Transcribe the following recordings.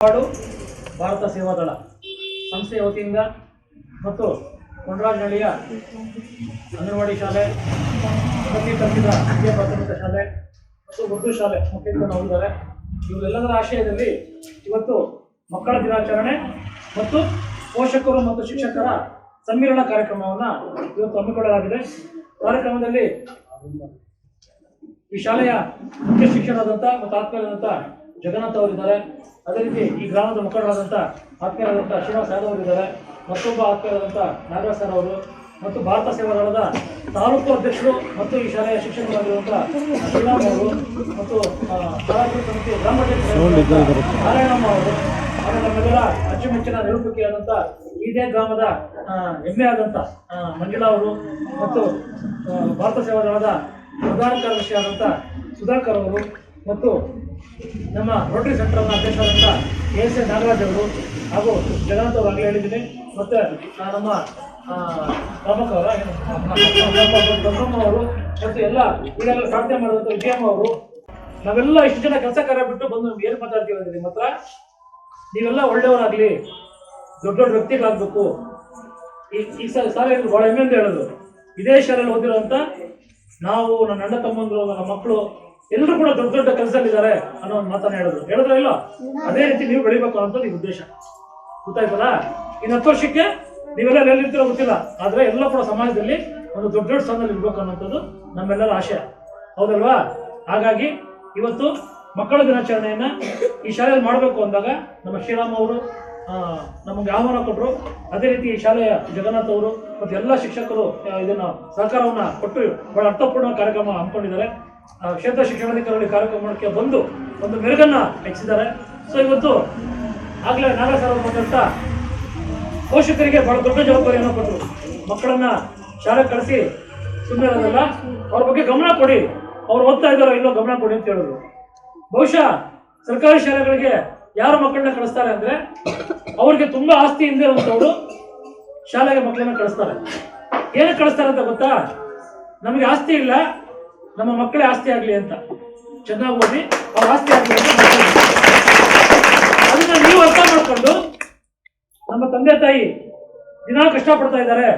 ನಾಡು ಭಾರತ ಸೇವಾದಳ ಸಂಸ್ಥೆಯ ವತಿಯಿಂದ ಮತ್ತು ಕೊಂಡರಾಜನಹಳ್ಳಿಯ ಅಂಗನವಾಡಿ ಶಾಲೆ ಪ್ರತಿ ತಪ್ಪಿದ ಹಿರಿಯ ಪ್ರಾಥಮಿಕ ಶಾಲೆ ಮತ್ತು ಉರ್ದು ಶಾಲೆ ಮುಖ್ಯಸ್ಥರು ಹೋಗಿದ್ದಾರೆ ಇವರೆಲ್ಲದರ ಆಶಯದಲ್ಲಿ ಇವತ್ತು ಮಕ್ಕಳ ದಿನಾಚರಣೆ ಮತ್ತು ಪೋಷಕರು ಮತ್ತು ಶಿಕ್ಷಕರ ಸಮ್ಮಿಲನ ಕಾರ್ಯಕ್ರಮವನ್ನು ಇವತ್ತು ಹಮ್ಮಿಕೊಳ್ಳಲಾಗಿದೆ. ಕಾರ್ಯಕ್ರಮದಲ್ಲಿ ಈ ಶಾಲೆಯ ಮುಖ್ಯ ಶಿಕ್ಷಕರಾದಂಥ ಮತ್ತು ಆತ್ಮೀಯರಾದಂಥ ಜಗನ್ನಾಥ್ ಅವರಿದ್ದಾರೆ. ಅದೇ ರೀತಿ ಈ ಗ್ರಾಮದ ಮುಖಂಡರಾದಂಥ ಆತ್ಮೀಯರಾದಂಥ ಶ್ರೀನಿವಾಸ್ ಯಾದವ್ ಅವರಿದ್ದಾರೆ. ಮತ್ತೊಬ್ಬ ಆತ್ಮೀಯರಾದಂಥ ನಾಗರಾಜ್ ಸರ್ ಅವರು ಮತ್ತು ಭಾರತ ಸೇವಾ ದಳದ ತಾಲೂಕು ಅಧ್ಯಕ್ಷರು ಮತ್ತು ಈ ಶಾಲೆಯ ಶಿಕ್ಷಕರಾಗಿರುವಂಥ ಶ್ರೀರಾಮ್ ಅವರು ಮತ್ತು ಸಮಿತಿ ಗ್ರಾಮ ನಾರಾಯಣಮ್ಮ ಅವರು. ಹಾಗೂ ನಮ್ಮೆಲ್ಲರ ಅಚ್ಚುಮೆಚ್ಚಿನ ನಿರೂಪಕಿಯಾದಂಥ ಇದೇ ಗ್ರಾಮದ ಹೆಮ್ಮೆ ಆದಂಥ ಮಂಜುಳಾ ಅವರು ಮತ್ತು ಭಾರತ ಸೇವಾ ದಳದ ಪ್ರಧಾನ ಕಾರ್ಯದರ್ಶಿಯಾದಂಥ ಸುಧಾಕರ್ ಅವರು ಮತ್ತು ನಮ್ಮ ರೋಟರಿ ಸೆಂಟರ್ನ ಅಧ್ಯಕ್ಷರಾದಂಥ ಕೆ ಎಸ್ ಎ ನಾಗರಾಜ್ ಅವರು ಹಾಗೂ ಜಗನ್ನಾಥ್ ಅವರು ಆಗಲೇ ಹೇಳಿದ್ದೀನಿ. ಮತ್ತು ನಮ್ಮ ಪ್ರಮುಖ ಅವರ ಮತ್ತು ಎಲ್ಲ ಈಗೆಲ್ಲ ಸಾಧನೆ ಮಾಡಿದಂಥ ವಿಜಯಮ್ಮ ಅವರು. ನಾವೆಲ್ಲ ಇಷ್ಟು ಜನ ಕೆಲಸ ಕಾರ್ಯ ಬಿಟ್ಟು ಬಂದು ನಮ್ಗೆ ಏನು ಮಾತಾಡ್ತೀವಿ ಅಂದರೆ ನಿಮ್ಮ ಹತ್ರ ನೀವೆಲ್ಲ ಒಳ್ಳೆಯವರಾಗಲಿ, ದೊಡ್ಡ ದೊಡ್ಡ ವ್ಯಕ್ತಿಗಳಾಗಬೇಕು. ಈ ಈ ಸಲ ಸಾಲ ಭಾಳ ಹೆಮ್ಮೆ ಅಂತ ಹೇಳೋದು. ಇದೇ ಶಾಲೆಯಲ್ಲಿ ನಾವು, ನನ್ನ ಅಣ್ಣ ತಮ್ಮಂದರು ನನ್ನ ಮಕ್ಕಳು ಎಲ್ಲರೂ ಕೂಡ ದೊಡ್ಡ ದೊಡ್ಡ ಕೆಲಸದಲ್ಲಿದ್ದಾರೆ ಅನ್ನೋ ಒಂದು ಮಾತನ್ನ ಹೇಳಿದ್ರು. ಹೇಳಿದ್ರೆ ಇಲ್ಲ? ಅದೇ ರೀತಿ ನೀವು ಬೆಳಿಬೇಕು ಅಂತ ನಿಮ್ಮ ಉದ್ದೇಶ. ಗೊತ್ತಾಯ್ತಲ್ಲ? ಇನ್ನು ಹತ್ತು ವರ್ಷಕ್ಕೆ ನೀವೆಲ್ಲ ಎಲ್ಲಿರ್ತೀರೋ ಗೊತ್ತಿಲ್ಲ. ಆದ್ರೆ ಎಲ್ಲ ಕೂಡ ಸಮಾಜದಲ್ಲಿ ಒಂದು ದೊಡ್ಡ ದೊಡ್ಡ ಸ್ಥಾನದಲ್ಲಿ ಇರ್ಬೇಕು ಅನ್ನೋಂಥದ್ದು ನಮ್ಮೆಲ್ಲರ ಆಶಯ. ಹೌದಲ್ವಾ? ಹಾಗಾಗಿ ಇವತ್ತು ಮಕ್ಕಳ ದಿನಾಚರಣೆಯನ್ನ ಈ ಶಾಲೆಯಲ್ಲಿ ಮಾಡಬೇಕು ಅಂದಾಗ ನಮ್ಮ ಶ್ರೀರಾಮ್ ಅವರು ನಮಗೆ ಆಹ್ವಾನ ಕೊಟ್ಟರು ಅದೇ ರೀತಿ ಈ ಶಾಲೆಯ ಜಗನ್ನಾಥ್ ಅವರು ಮತ್ತು ಎಲ್ಲ ಶಿಕ್ಷಕರು ಇದನ್ನು ಸಹಕಾರವನ್ನ ಕೊಟ್ಟು ಬಹಳ ಅರ್ಥಪೂರ್ಣ ಕಾರ್ಯಕ್ರಮ ಹಮ್ಮಿಕೊಂಡಿದ್ದಾರೆ. ಕ್ಷೇತ್ರ ಶಿಕ್ಷಣಾಧಿಕಾರಿಗಳ ಕಾರ್ಯಕ್ರಮಕ್ಕೆ ಬಂದು ಒಂದು ಮೆರುಗನ್ನ ಹೆಚ್ಚಿದ್ದಾರೆ. ಸೊ ಇವತ್ತು ಆಗ್ಲೇ ನಾಗಾ ಪೋಷಕರಿಗೆ ಬಹಳ ದೊಡ್ಡ ಜವಾಬ್ದಾರಿಯನ್ನು ಕೊಟ್ಟರು. ಮಕ್ಕಳನ್ನ ಶಾಲೆ ಕಳಿಸಿ ಸುಮ್ಮನೆ ಇರೋದಲ್ಲ, ಅವ್ರ ಬಗ್ಗೆ ಗಮನ ಕೊಡಿ. ಅವ್ರು ಓದ್ತಾ ಇದ್ದಾರೋ ಇಲ್ಲೋ ಗಮನ ಕೊಡಿ ಅಂತ ಹೇಳಿದ್ರು. ಬಹುಶಃ ಸರ್ಕಾರಿ ಶಾಲೆಗಳಿಗೆ ಯಾರು ಮಕ್ಕಳನ್ನ ಕಳಿಸ್ತಾರೆ ಅಂದ್ರೆ ಅವ್ರಿಗೆ ತುಂಬಾ ಆಸ್ತಿ ಇಲ್ಲದೆ ಇರುವಂತವ್ರು ಶಾಲೆಗೆ ಮಕ್ಕಳನ್ನ ಕಳಿಸ್ತಾರೆ. ಏನಕ್ಕೆ ಕಳಿಸ್ತಾರೆ ಅಂತ ಗೊತ್ತಾ? ನಮಗೆ ಆಸ್ತಿ ಇಲ್ಲ. ನಮ್ಮ ಮಕ್ಕಳೇ ಆಸ್ತಿ ಆಗ್ಲಿ ಅಂತ. ಚೆನ್ನಾಗಿ ಓದಿ, ಅವ್ರ ಆಸ್ತಿ ಆಗ್ಲಿ ಅಂತ. ಅದನ್ನ ನೀವು ಅರ್ಥ ಮಾಡ್ಕೊಂಡು ನಮ್ಮ ತಂದೆ ತಾಯಿ ದಿನ ಕಷ್ಟಪಡ್ತಾ ಇದ್ದಾರೆ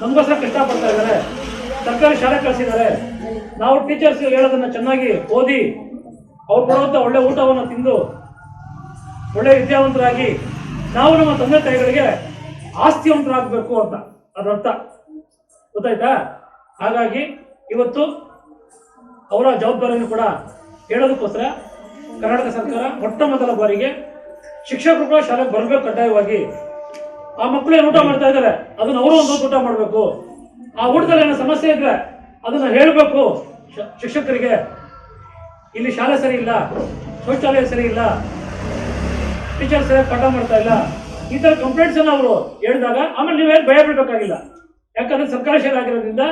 ನಮಗೋಸ್ಕರ ಕಷ್ಟಪಡ್ತಾ ಇದ್ದಾರೆ, ಸರ್ಕಾರಿ ಶಾಲೆ ಕಳಿಸಿದ್ದಾರೆ. ನಾವು ಟೀಚರ್ಸ್ ಹೇಳೋದನ್ನ ಚೆನ್ನಾಗಿ ಓದಿ, ಅವ್ರು ಕೊಡುವಂಥ ಒಳ್ಳೆ ಊಟವನ್ನು ತಿಂದು, ಒಳ್ಳೆ ವಿದ್ಯಾವಂತರಾಗಿ ನಾವು ನಮ್ಮ ತಂದೆ ತಾಯಿಗಳಿಗೆ ಆಸ್ತಿವಂತರಾಗಬೇಕು ಅಂತ. ಅದರ್ಥ ಗೊತ್ತಾಯ್ತಾ? ಹಾಗಾಗಿ ಇವತ್ತು ಅವರ ಜವಾಬ್ದಾರಿಯನ್ನು ಕೂಡ ಹೇಳೋದಕ್ಕೋಸ್ಕರ ಕರ್ನಾಟಕ ಸರ್ಕಾರ ಮೊಟ್ಟ ಮೊದಲ ಬಾರಿಗೆ ಶಿಕ್ಷಕರು ಕೂಡ ಶಾಲೆಗೆ ಬರಬೇಕು ಕಡ್ಡಾಯವಾಗಿ. ಆ ಮಕ್ಕಳು ಏನು ಊಟ ಮಾಡ್ತಾ ಇದ್ದಾರೆ? ಅದನ್ನ ಅವರು ಒಂದು ಊಟ ಮಾಡಬೇಕು. ಆ ಊಟದಲ್ಲಿ ಏನೋ ಸಮಸ್ಯೆ ಇದ್ರೆ ಅದನ್ನ ಹೇಳಬೇಕು ಶಿಕ್ಷಕರಿಗೆ. ಇಲ್ಲಿ ಶಾಲೆ ಸರಿ ಇಲ್ಲ, ಶೌಚಾಲಯ ಸರಿ ಇಲ್ಲ, ಟೀಚರ್ ಸರಿಯಾಗಿ ಪಾಠ ಮಾಡ್ತಾ ಇಲ್ಲ, ಈ ಥರ ಕಂಪ್ಲೇಂಟ್ಸನ್ನು ಅವರು ಹೇಳಿದಾಗ ಆಮೇಲೆ ನೀವೇನು ಭಯ ಬಿಡಬೇಕಾಗಿಲ್ಲ ಯಾಕಂದ್ರೆ ಸರ್ಕಾರಿ ಶಾಲೆ ಆಗಿರೋದ್ರಿಂದ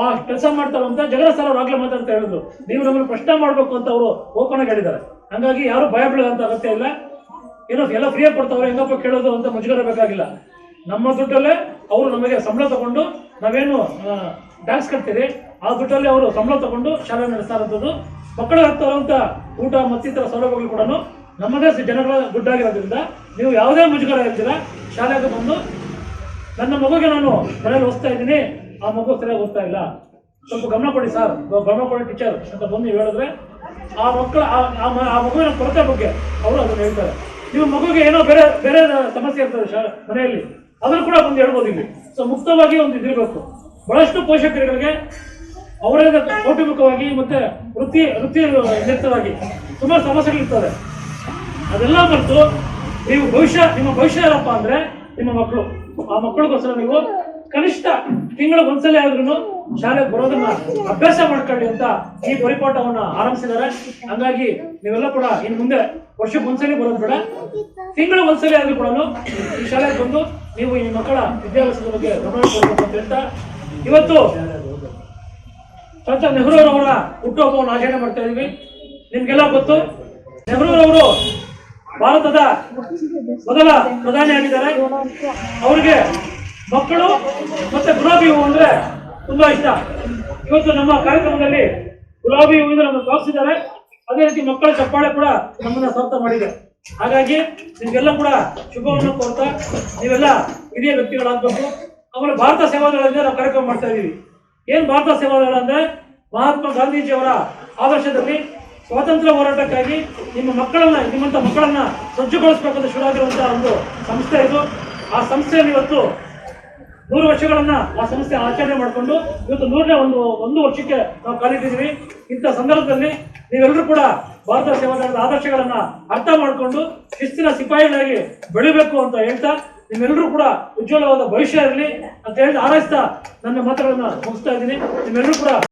ಆ ಕೆಲಸ ಮಾಡ್ತಾರಂತ ಜಗರ ಸರ್ ಅವ್ರು ಆಗ್ಲೇ ಮಾತಾಡ್ತಾ ಹೇಳಿದ್ರು ನೀವು ನಮ್ಮನ್ನು ಪ್ರಶ್ನೆ ಮಾಡ್ಬೇಕು ಅಂತ ಅವರು ಓಪನ್ ಆಗಿ ಹೇಳಿದ್ದಾರೆ. ಹಂಗಾಗಿ ಯಾರು ಭಯ ಬೀಳದಂತ ಅಗತ್ಯ ಇಲ್ಲ. ಏನೋ ಎಲ್ಲ ಫ್ರೀಯಾಗಿ ಕೊಡ್ತಾವ್ರೆ, ಹೆಂಗಪ್ಪ ಕೇಳೋದು ಅಂತ ಮುಜುಗರ ಬೇಕಾಗಿಲ್ಲ. ನಮ್ಮ ದುಡ್ಡಲ್ಲೇ ಅವರು ನಮಗೆ ಸಂಬಳ ತಗೊಂಡು ನಾವೇನು ಡ್ಯಾನ್ಸ್ ಕಟ್ತೀರಿ, ಆ ದುಡ್ಡಲ್ಲಿ ಅವರು ಸಂಬಳ ತಗೊಂಡು ಶಾಲೆ ನಡೆಸ್ತಾ ಇರೋಂಥದ್ದು ಮಕ್ಕಳಿಗೆ ಹಾಕ್ತಾರಂತ ಊಟ ಮತ್ತಿತರ ಸೌಲಭ್ಯಗಳು ಕೂಡ ನಮ್ಮದೇ ಜನಗಳ ದುಡ್ಡಾಗಿರೋದ್ರಿಂದ ನೀವು ಯಾವುದೇ ಮುಜುಗರ ಇರ್ತೀರ ಶಾಲೆಗೆ ಬಂದು ನನ್ನ ಮಗುಗೆ ನಾನು ಮನೇಲಿ ಓದಿಸ್ತಾ ಇದ್ದೀನಿ ಆ ಮಗು ಸರಿಯಾಗಿ ಓದ್ತಾ ಇಲ್ಲ. ಸ್ವಲ್ಪ ಗಮನ ಕೊಡಿ ಸರ್. ಗಮನ ಕೊಡಿ ಟೀಚರ್. ಅಂತ ಬಂದು ನೀವು ಹೇಳಿದ್ರೆ ಆ ಮಕ್ಕಳ ಆ- ಮಗುವಿನ ಕೊರತೆ ಬಗ್ಗೆ ಅವರು ಅದನ್ನು ಹೇಳ್ತಾರೆ. ನೀವು ಮಗುಗೆ ಏನೋ ಬೇರೆ ಬೇರೆ ಸಮಸ್ಯೆ ಇರ್ತದೆ ಮನೆಯಲ್ಲಿ. ಅದನ್ನು ಕೂಡ ಬಂದು ಹೇಳ್ಬೋದು ಇಲ್ಲಿ. ಸೊ, ಮುಕ್ತವಾಗಿ ಒಂದು ಇದಿರಬೇಕು ಬಹಳಷ್ಟು ಪೋಷಕರುಗಳಿಗೆ ಅವರೇ ಕೌಟುಂಬಿಕವಾಗಿ ಮತ್ತೆ ವೃತ್ತಿ ವೃತ್ತಿ ನಿರತವಾಗಿ ಸುಮಾರು ಸಮಸ್ಯೆಗಳಿರ್ತವೆ ಅದೆಲ್ಲ ಮತ್ತು ನೀವು ಭವಿಷ್ಯ ನಿಮ್ಮ ಭವಿಷ್ಯ ಏನಪ್ಪ ಅಂದ್ರೆ ನಿಮ್ಮ ಮಕ್ಕಳು. ಆ ಮಕ್ಕಳಿಗೋಸ್ಕರ ನೀವು ಕನಿಷ್ಠ ತಿಂಗಳ ಒಂದ್ಸಲ ಆದ್ರೂ ಶಾಲೆಗೆ ಬರೋದನ್ನ ಅಭ್ಯಾಸ ಮಾಡ್ಕೊಳ್ಳಿ ಅಂತ ಈ ಪರಿಪಾಠವನ್ನ ಆರಂಭಿಸಿದ್ದಾರೆ. ಹಂಗಾಗಿ ನೀವೆಲ್ಲ ಕೂಡ ಇನ್ ಮುಂದೆ ವರ್ಷಕ್ಕೆ ಒಂದ್ಸಲಿ ಬರೋದು ಬೇಡ. ತಿಂಗಳು ಒಂದ್ಸಲಿ ಆದ್ರೂ ಕೂಡ ಈ ಶಾಲೆಗೆ ಬಂದು ನೀವು ಈ ಮಕ್ಕಳ ವಿದ್ಯಾಭ್ಯಾಸದ ಬಗ್ಗೆ ಗಮನ ಅಂತ ಹೇಳ್ತಾ ಇವತ್ತು ಸಂತ ನೆಹರೂರವರ ಹುಟ್ಟುಹಬ್ಬವನ್ನು ಆಚರಣೆ ಮಾಡ್ತಾ ಇದೀವಿ. ನಿಮ್ಗೆಲ್ಲ ಗೊತ್ತು, ನೆಹರೂರವರು ಭಾರತದ ಮೊದಲ ಪ್ರಧಾನಿ ಆಗಿದ್ದಾರೆ. ಅವರಿಗೆ ಮಕ್ಕಳು ಮತ್ತೆ ಗುಲಾಬಿ ಹೂವು ಅಂದ್ರೆ ತುಂಬಾ ಇಷ್ಟ. ಇವತ್ತು ನಮ್ಮ ಕಾರ್ಯಕ್ರಮದಲ್ಲಿ ಗುಲಾಬಿ ಹೂವಿಂದ ನಮ್ಮ ತೋರಿಸಿದ್ದಾರೆ. ಅದೇ ರೀತಿ ಮಕ್ಕಳ ಚಪ್ಪಾಳೆ ಕೂಡ ನಮ್ಮನ್ನ ಸ್ವಾಗತ ಮಾಡಿದೆ. ಹಾಗಾಗಿ ನಿಮ್ಗೆಲ್ಲ ಕೂಡ ಶುಭವನ್ನು ಕೋರ್ತಾ ನೀವೆಲ್ಲ ಹಿರಿಯ ವ್ಯಕ್ತಿಗಳಾಗಬೇಕು. ಆಮೇಲೆ ಭಾರತ ಸೇವಾದಳದಿಂದ ನಾವು ಕಾರ್ಯಕ್ರಮ ಮಾಡ್ತಾ ಇದೀವಿ ಏನ್ ಭಾರತ ಸೇವಾದಳ ಅಂದ್ರೆ ಮಹಾತ್ಮ ಗಾಂಧೀಜಿಯವರ ಆದರ್ಶದಲ್ಲಿ ಸ್ವಾತಂತ್ರ್ಯ ಹೋರಾಟಕ್ಕಾಗಿ ನಿಮ್ಮ ಮಕ್ಕಳನ್ನ, ನಿಮ್ಮಂತ ಮಕ್ಕಳನ್ನ ಸಜ್ಜುಗೊಳಿಸಬೇಕಂತ ಶುರುವಾಗಿರುವಂತಹ ಒಂದು ಸಂಸ್ಥೆ ಇದು. ಆ ಸಂಸ್ಥೆಯನ್ನು ಇವತ್ತು ನೂರು ವರ್ಷಗಳನ್ನ ಆ ಸಂಸ್ಥೆ ಆಚರಣೆ ಮಾಡಿಕೊಂಡು ಇವತ್ತು ನೂರನೇ ಒಂದು ಒಂದು ವರ್ಷಕ್ಕೆ ನಾವು ಕಾಲಿಟ್ಟಿದ್ದೀವಿ. ಇಂಥ ಸಂದರ್ಭದಲ್ಲಿ ನೀವೆಲ್ಲರೂ ಕೂಡ ಭಾರತ ಸೇವಾದಾರದ ಆದರ್ಶಗಳನ್ನ ಅರ್ಥ ಮಾಡಿಕೊಂಡು ಶಿಸ್ತಿನ ಸಿಪಾಯಿಗಳಾಗಿ ಬೆಳಿಬೇಕು ಅಂತ ಹೇಳ್ತಾ ನಿಮ್ಮೆಲ್ಲರೂ ಕೂಡ ಉಜ್ವಲವಾದ ಭವಿಷ್ಯ ಇರಲಿ ಅಂತ ಹೇಳಿ ಆರೈಸ್ತಾ ನನ್ನ ಮಾತುಗಳನ್ನ ಮುಗಿಸ್ತಾ ಇದ್ದೀನಿ. ನಿಮ್ಮೆಲ್ಲರೂ ಕೂಡ